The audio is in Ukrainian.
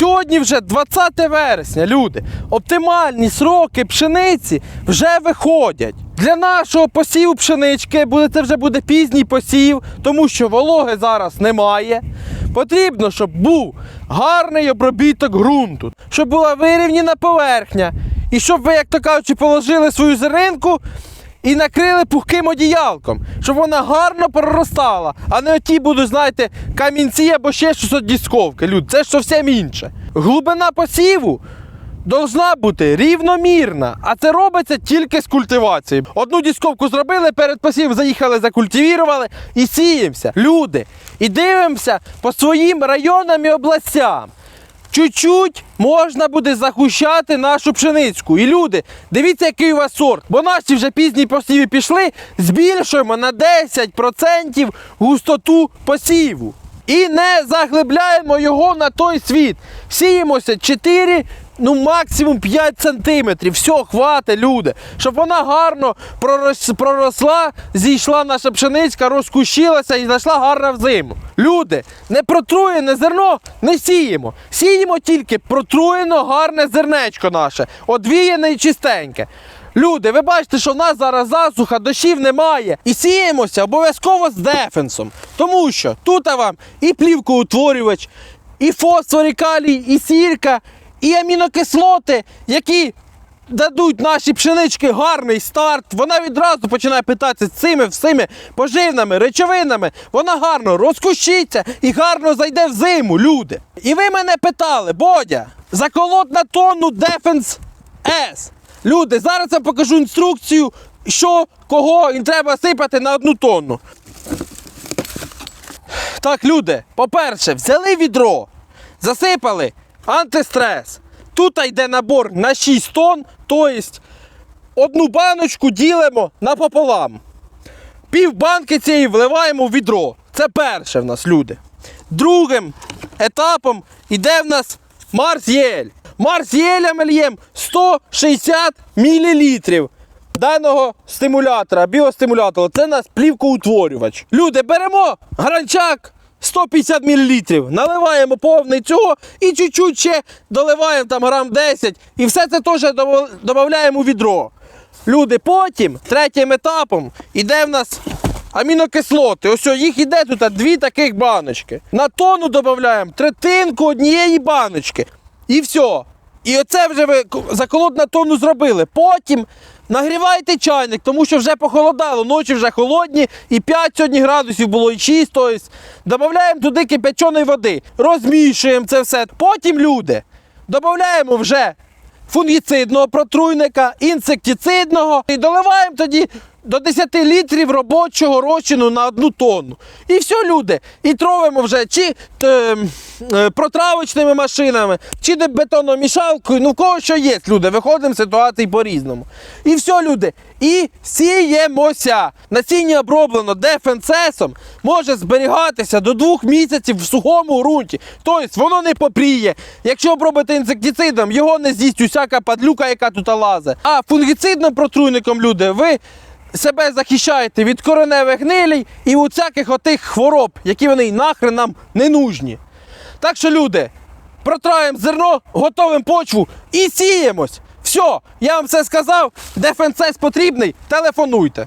Сьогодні вже 20 вересня, люди. Оптимальні сроки пшениці вже виходять. Для нашого посіву пшенички це вже буде пізній посів, тому що вологи зараз немає. Потрібно, щоб був гарний обробіток ґрунту, щоб була вирівняна поверхня. І щоб ви, як то кажучи, положили свою зеринку і накрили пухким одіялком, щоб вона гарно проростала, а не оті будуть, знаєте, камінці або ще щось дісковки. Люд, це ж зовсім інше. Глибина посіву должна бути рівномірна, а це робиться тільки з культивації. Одну дісковку зробили, перед посівом заїхали, закультивірували і сіємося. Люди, і дивимося по своїм районам і областям. Чуть-чуть можна буде загущати нашу пшеницьку. І люди, дивіться, який у вас сорт. Бо наші вже пізні посіви пішли, збільшуємо на 10% густоту посіву. І не заглибляємо його на той світ. Сіємося 4, ну максимум 5 сантиметрів. Все, хватить, люди. Щоб вона гарно пророс- проросла, зійшла наша пшеничка, розкущилася і знайшла гарно в зиму. Люди, не протруєне зерно не сіємо. Сіємо тільки протруєно гарне зернечко наше, одвіяне і чистеньке. Люди, ви бачите, що в нас зараз засуха, дощів немає. І сіємося обов'язково з дефенсом. Тому що тут вам і плівкоутворювач, і фосфор, і калій, і сірка, і амінокислоти, які дадуть нашій пшенички гарний старт. Вона відразу починає питатися цими всіми поживними речовинами. Вона гарно розкущиться і гарно зайде в зиму, люди. І ви мене питали, Бодя, заколот на тонну Defense S. Люди, зараз я покажу інструкцію, що кого їм треба сипати на одну тонну. Так, люди, по-перше, взяли відро, засипали антистрес. Тут йде набор на 6 тонн, тобто одну баночку ділимо напополам. Пів банки цієї вливаємо в відро. Це перше в нас, люди. Другим етапом йде в нас Марс Єль. Марс Єля ми льємо 160 мл даного стимулятора, біостимулятора. Це у нас плівкоутворювач. Люди, беремо гранчак 150 мл, наливаємо повний цього і чуть-чуть ще доливаємо там грам 10 і все це теж додаємо у відро. Люди, потім третім етапом іде в нас амінокислоти. Ось їх іде тут дві таких баночки. На тонну додаємо третинку однієї баночки. І все. І оце вже ви заколот на тонну зробили. Потім нагрівайте чайник, тому що вже похолодало, ночі вже холодні, і 5 сьогодні градусів було, і 6. Тобто додаємо туди кипяченої води, розмішуємо це все. Потім люди додаємо вже фунгіцидного протруйника, інсектицидного і доливаємо тоді до 10 літрів робочого розчину на одну тонну. І все, люди, і тровимо вже чи е, е, протравочними машинами, чи бетономішалкою, ну в кого що є, люди, виходимо з ситуації по-різному. І все, люди, і сіємося. Насіння оброблено дефенсесом може зберігатися до двох місяців в сухому ґрунті. Тобто воно не попріє. Якщо обробити інсектицидом, його не з'їсть усяка падлюка, яка тут лазить. А фунгіцидним протруйником, люди, ви себе захищаєте від кореневих гнилій і від всяких отих хвороб, які вони нахрен нам не нужні. Так що, люди, протраємо зерно, готовим почву і сіємось. Все, я вам все сказав. Дефенсес потрібний, телефонуйте.